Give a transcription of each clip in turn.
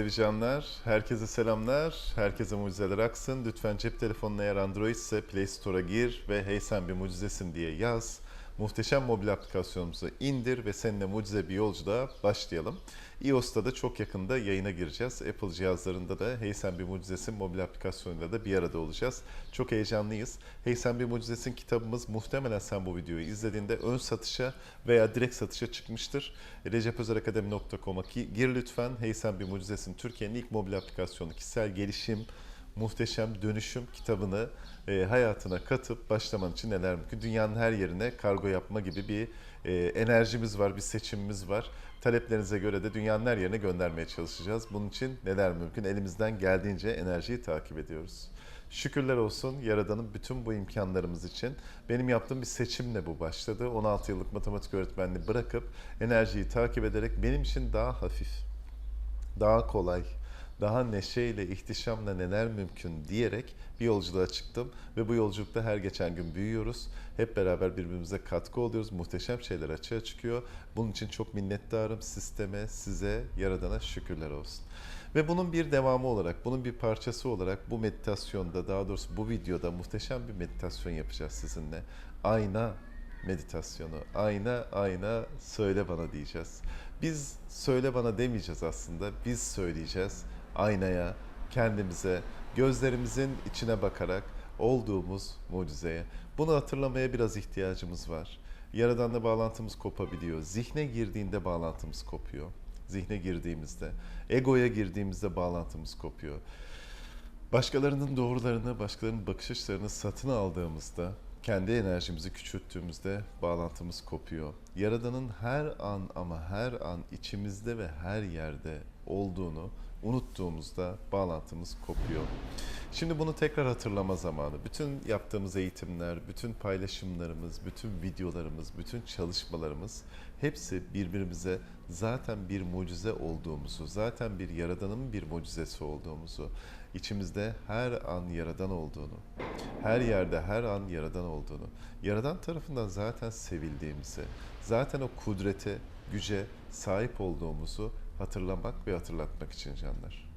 Mucizevi canlar, herkese selamlar, herkese mucizeler aksın. Lütfen cep telefonuna eğer Android ise Play Store'a gir ve hey sen bir mucizesin diye yaz. Muhteşem mobil aplikasyonumuzu indir ve seninle mucize bir yolculuğa başlayalım. iOS'ta da çok yakında yayına gireceğiz. Apple cihazlarında da Hey Sen Bir Mucizesin mobil aplikasyonuyla da bir arada olacağız. Çok heyecanlıyız. Hey Sen Bir Mucizesin kitabımız muhtemelen sen bu videoyu izlediğinde ön satışa veya direkt satışa çıkmıştır. recepözerakademi.com'a gir lütfen. Hey Sen Bir Mucizesin Türkiye'nin ilk mobil aplikasyonu kişisel gelişim, muhteşem dönüşüm kitabını e, hayatına katıp başlaman için neler mümkün? Dünyanın her yerine kargo yapma gibi bir e, enerjimiz var, bir seçimimiz var. Taleplerinize göre de dünyanın her yerine göndermeye çalışacağız. Bunun için neler mümkün? Elimizden geldiğince enerjiyi takip ediyoruz. Şükürler olsun Yaradan'ın bütün bu imkanlarımız için. Benim yaptığım bir seçimle bu başladı. 16 yıllık matematik öğretmenliği bırakıp enerjiyi takip ederek benim için daha hafif, daha kolay, daha neşeyle, ihtişamla neler mümkün diyerek bir yolculuğa çıktım. Ve bu yolculukta her geçen gün büyüyoruz. Hep beraber birbirimize katkı oluyoruz. Muhteşem şeyler açığa çıkıyor. Bunun için çok minnettarım sisteme, size, Yaradan'a şükürler olsun. Ve bunun bir devamı olarak, bunun bir parçası olarak bu meditasyonda, daha doğrusu bu videoda muhteşem bir meditasyon yapacağız sizinle. Ayna meditasyonu. Ayna, ayna, söyle bana diyeceğiz. Biz söyle bana demeyeceğiz aslında. Biz söyleyeceğiz aynaya, kendimize, gözlerimizin içine bakarak olduğumuz mucizeye. Bunu hatırlamaya biraz ihtiyacımız var. Yaradanla bağlantımız kopabiliyor. Zihne girdiğinde bağlantımız kopuyor. Zihne girdiğimizde, egoya girdiğimizde bağlantımız kopuyor. Başkalarının doğrularını, başkalarının bakış açılarını satın aldığımızda, kendi enerjimizi küçülttüğümüzde bağlantımız kopuyor. Yaradanın her an ama her an içimizde ve her yerde olduğunu unuttuğumuzda bağlantımız kopuyor. Şimdi bunu tekrar hatırlama zamanı. Bütün yaptığımız eğitimler, bütün paylaşımlarımız, bütün videolarımız, bütün çalışmalarımız hepsi birbirimize zaten bir mucize olduğumuzu, zaten bir yaradanın bir mucizesi olduğumuzu, içimizde her an yaradan olduğunu, her yerde her an yaradan olduğunu, yaradan tarafından zaten sevildiğimizi, zaten o kudrete, güce sahip olduğumuzu hatırlamak ve hatırlatmak için canlar.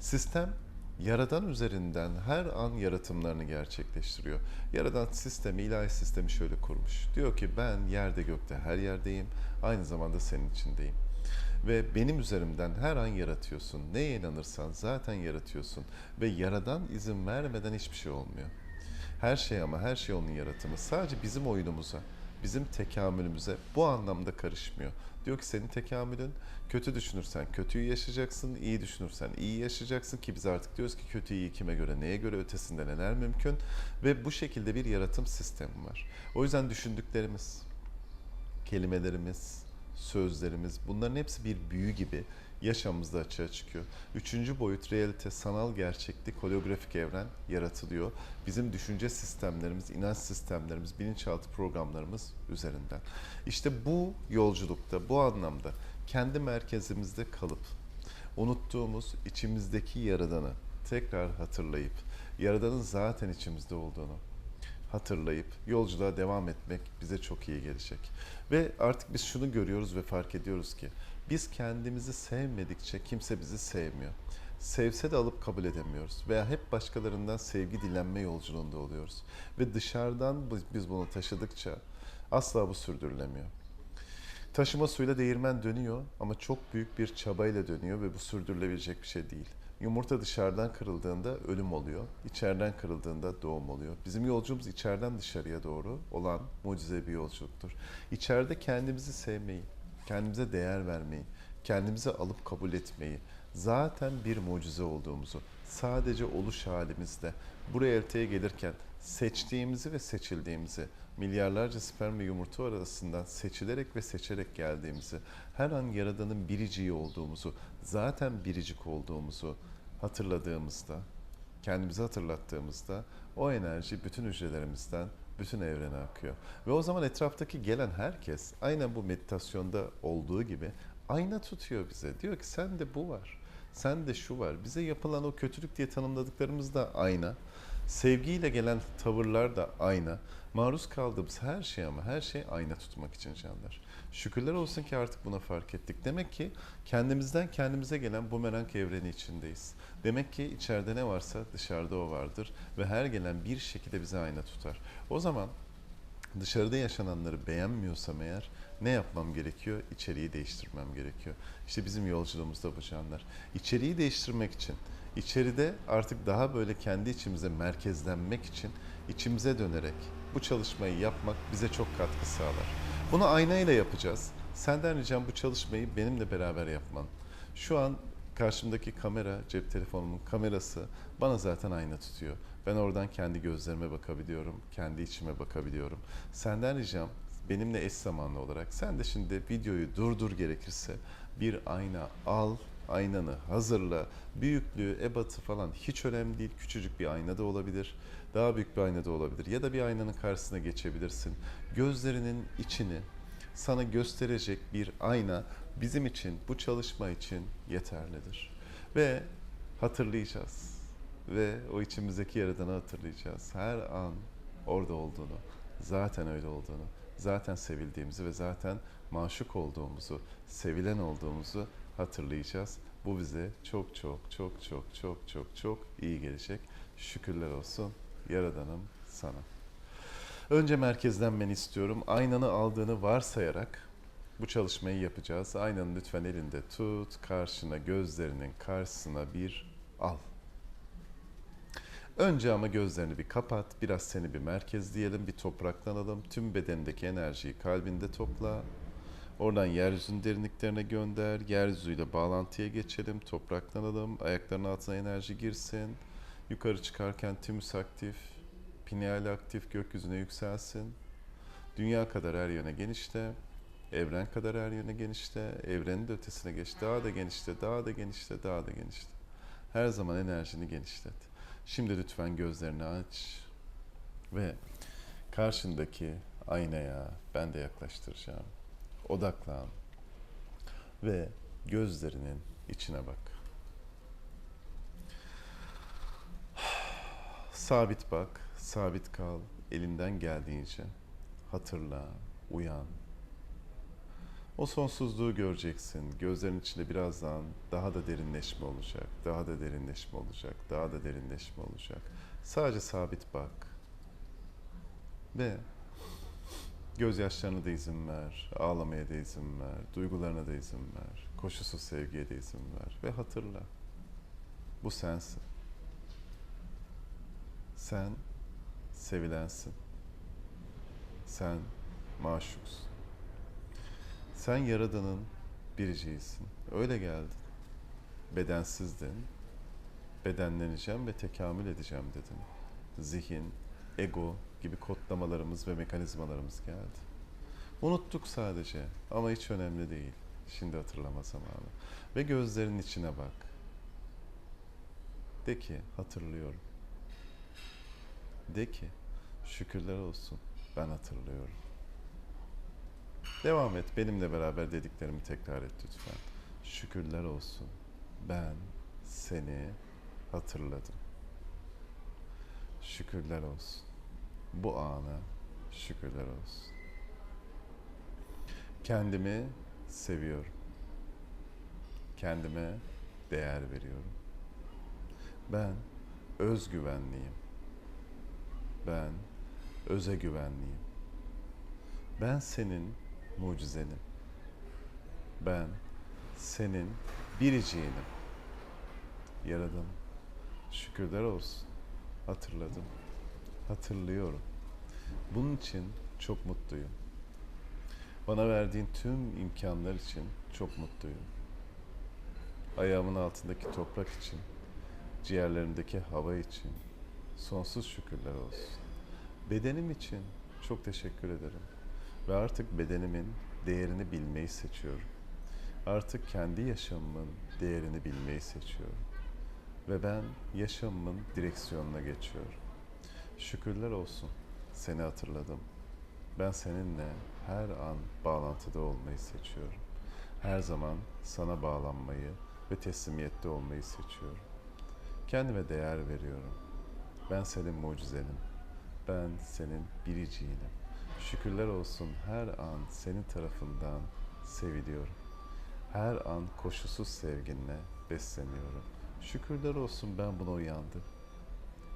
Sistem Yaradan üzerinden her an yaratımlarını gerçekleştiriyor. Yaradan sistemi, ilahi sistemi şöyle kurmuş. Diyor ki ben yerde gökte her yerdeyim, aynı zamanda senin içindeyim. Ve benim üzerimden her an yaratıyorsun. Neye inanırsan zaten yaratıyorsun. Ve yaradan izin vermeden hiçbir şey olmuyor. Her şey ama her şey onun yaratımı. Sadece bizim oyunumuza, bizim tekamülümüze bu anlamda karışmıyor. Diyor ki senin tekamülün kötü düşünürsen kötüyü yaşayacaksın, iyi düşünürsen iyi yaşayacaksın ki biz artık diyoruz ki kötü iyi kime göre, neye göre ötesinde neler mümkün ve bu şekilde bir yaratım sistemi var. O yüzden düşündüklerimiz, kelimelerimiz, sözlerimiz bunların hepsi bir büyü gibi yaşamımızda açığa çıkıyor. Üçüncü boyut realite, sanal gerçeklik, holografik evren yaratılıyor. Bizim düşünce sistemlerimiz, inanç sistemlerimiz, bilinçaltı programlarımız üzerinden. İşte bu yolculukta, bu anlamda kendi merkezimizde kalıp unuttuğumuz içimizdeki yaradanı tekrar hatırlayıp, yaradanın zaten içimizde olduğunu, hatırlayıp yolculuğa devam etmek bize çok iyi gelecek. Ve artık biz şunu görüyoruz ve fark ediyoruz ki biz kendimizi sevmedikçe kimse bizi sevmiyor. Sevse de alıp kabul edemiyoruz veya hep başkalarından sevgi dilenme yolculuğunda oluyoruz. Ve dışarıdan biz- bunu taşıdıkça asla bu sürdürülemiyor. Taşıma suyla değirmen dönüyor ama çok büyük bir çabayla dönüyor ve bu sürdürülebilecek bir şey değil. Yumurta dışarıdan kırıldığında ölüm oluyor, içeriden kırıldığında doğum oluyor. Bizim yolculuğumuz içeriden dışarıya doğru olan mucize bir yolculuktur. İçeride kendimizi sevmeyi, kendimize değer vermeyi, kendimize alıp kabul etmeyi, zaten bir mucize olduğumuzu, sadece oluş halimizde bu realiteye gelirken seçtiğimizi ve seçildiğimizi, milyarlarca sperm ve yumurta arasından seçilerek ve seçerek geldiğimizi, her an Yaradan'ın biriciği olduğumuzu, zaten biricik olduğumuzu hatırladığımızda, kendimizi hatırlattığımızda o enerji bütün hücrelerimizden bütün evrene akıyor. Ve o zaman etraftaki gelen herkes aynen bu meditasyonda olduğu gibi ayna tutuyor bize. Diyor ki sen de bu var. Sen de şu var. Bize yapılan o kötülük diye tanımladıklarımız da ayna. Sevgiyle gelen tavırlar da ayna. Maruz kaldığımız her şey ama her şey ayna tutmak için canlar. Şükürler olsun ki artık buna fark ettik. Demek ki kendimizden kendimize gelen bumerang evreni içindeyiz. Demek ki içeride ne varsa dışarıda o vardır ve her gelen bir şekilde bize ayna tutar. O zaman dışarıda yaşananları beğenmiyorsam eğer ne yapmam gerekiyor? İçeriği değiştirmem gerekiyor. İşte bizim yolculuğumuzda bu canlar. İçeriği değiştirmek için, içeride artık daha böyle kendi içimize merkezlenmek için içimize dönerek bu çalışmayı yapmak bize çok katkı sağlar. Bunu aynayla yapacağız. Senden ricam bu çalışmayı benimle beraber yapman. Şu an karşımdaki kamera, cep telefonumun kamerası bana zaten ayna tutuyor. Ben oradan kendi gözlerime bakabiliyorum, kendi içime bakabiliyorum. Senden ricam benimle eş zamanlı olarak sen de şimdi videoyu durdur gerekirse bir ayna al, aynanı hazırla. Büyüklüğü, ebatı falan hiç önemli değil. Küçücük bir ayna da olabilir. Daha büyük bir ayna da olabilir. Ya da bir aynanın karşısına geçebilirsin. Gözlerinin içini sana gösterecek bir ayna bizim için, bu çalışma için yeterlidir. Ve hatırlayacağız. Ve o içimizdeki yaradanı hatırlayacağız. Her an orada olduğunu, zaten öyle olduğunu, zaten sevildiğimizi ve zaten maşuk olduğumuzu, sevilen olduğumuzu hatırlayacağız. Bu bize çok çok çok çok çok çok çok iyi gelecek. Şükürler olsun Yaradanım sana. Önce merkezlenmeni istiyorum. Aynanı aldığını varsayarak bu çalışmayı yapacağız. Aynanı lütfen elinde tut. Karşına gözlerinin karşısına bir al. Önce ama gözlerini bir kapat. Biraz seni bir merkezleyelim, bir topraklanalım. Tüm bedenindeki enerjiyi kalbinde topla. Oradan yeryüzünün derinliklerine gönder. Yeryüzüyle bağlantıya geçelim. Topraklanalım. Ayaklarının altına enerji girsin. Yukarı çıkarken tümüs aktif. Pineal aktif gökyüzüne yükselsin. Dünya kadar her yöne genişle. Evren kadar her yöne genişle. Evrenin de ötesine geç. Daha da genişle, daha da genişle, daha da genişle. Her zaman enerjini genişlet. Şimdi lütfen gözlerini aç ve karşındaki aynaya ben de yaklaştıracağım. Odaklan ve gözlerinin içine bak. Sabit bak, sabit kal, elinden geldiğince hatırla, uyan. O sonsuzluğu göreceksin. Gözlerin içinde birazdan daha da derinleşme olacak, daha da derinleşme olacak, daha da derinleşme olacak. Sadece sabit bak. Ve gözyaşlarına da izin ver, ağlamaya da izin ver, duygularına da izin ver, koşusuz sevgiye de izin ver ve hatırla. Bu sensin. Sen sevilensin. Sen maşuksun. Sen Yaradan'ın biriciğisin. Öyle geldin. Bedensizdin. Bedenleneceğim ve tekamül edeceğim dedin. Zihin, ego gibi kodlamalarımız ve mekanizmalarımız geldi. Unuttuk sadece ama hiç önemli değil. Şimdi hatırlama zamanı. Ve gözlerinin içine bak. De ki hatırlıyorum. De ki şükürler olsun ben hatırlıyorum. Devam et benimle beraber dediklerimi tekrar et lütfen. Şükürler olsun ben seni hatırladım. Şükürler olsun. Bu ana şükürler olsun. Kendimi seviyorum. Kendime değer veriyorum. Ben özgüvenliyim. Ben öze güvenliyim. Ben senin mucizenim. Ben senin biriciğinim. Yaradım. Şükürler olsun. Hatırladım. Hatırlıyorum. Bunun için çok mutluyum. Bana verdiğin tüm imkanlar için çok mutluyum. Ayağımın altındaki toprak için, ciğerlerimdeki hava için sonsuz şükürler olsun. Bedenim için çok teşekkür ederim. Ve artık bedenimin değerini bilmeyi seçiyorum. Artık kendi yaşamımın değerini bilmeyi seçiyorum. Ve ben yaşamımın direksiyonuna geçiyorum. Şükürler olsun. Seni hatırladım. Ben seninle her an bağlantıda olmayı seçiyorum. Her zaman sana bağlanmayı ve teslimiyette olmayı seçiyorum. Kendime değer veriyorum. Ben senin mucizenim. Ben senin biriciğinim. Şükürler olsun her an senin tarafından seviliyorum. Her an koşulsuz sevginle besleniyorum. Şükürler olsun ben buna uyandım.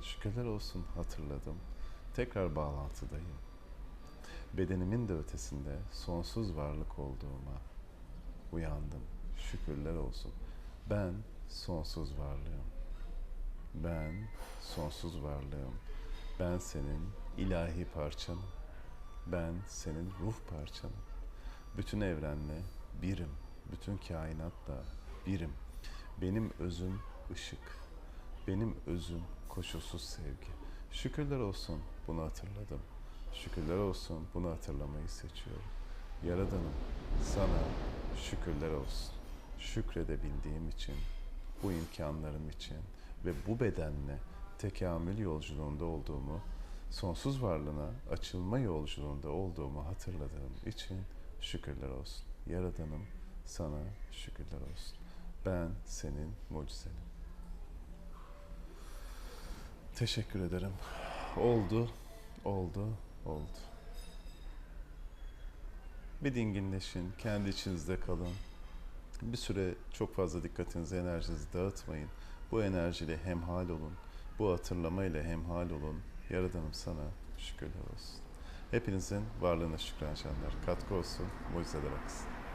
Şükürler olsun hatırladım. Tekrar bağlantıdayım. Bedenimin de ötesinde sonsuz varlık olduğuma uyandım. Şükürler olsun. Ben sonsuz varlığım. Ben sonsuz varlığım. Ben senin ilahi parçanım. Ben senin ruh parçanım. Bütün evrenle birim. Bütün kainatla birim. Benim özüm ışık. Benim özüm koşulsuz sevgi. Şükürler olsun bunu hatırladım. Şükürler olsun bunu hatırlamayı seçiyorum. Yaradanım sana şükürler olsun. Şükredebildiğim için, bu imkanlarım için ve bu bedenle tekamül yolculuğunda olduğumu, sonsuz varlığına açılma yolculuğunda olduğumu hatırladığım için şükürler olsun. Yaradanım sana şükürler olsun. Ben senin mucizenim. Teşekkür ederim. Oldu, oldu, oldu. Bir dinginleşin, kendi içinizde kalın. Bir süre çok fazla dikkatinizi, enerjinizi dağıtmayın. Bu enerjiyle hemhal olun. Bu hatırlamayla hemhal olun. Yaradanım sana şükürler olsun. Hepinizin varlığına şükran canlar. Katkı olsun, mucizeler aksın.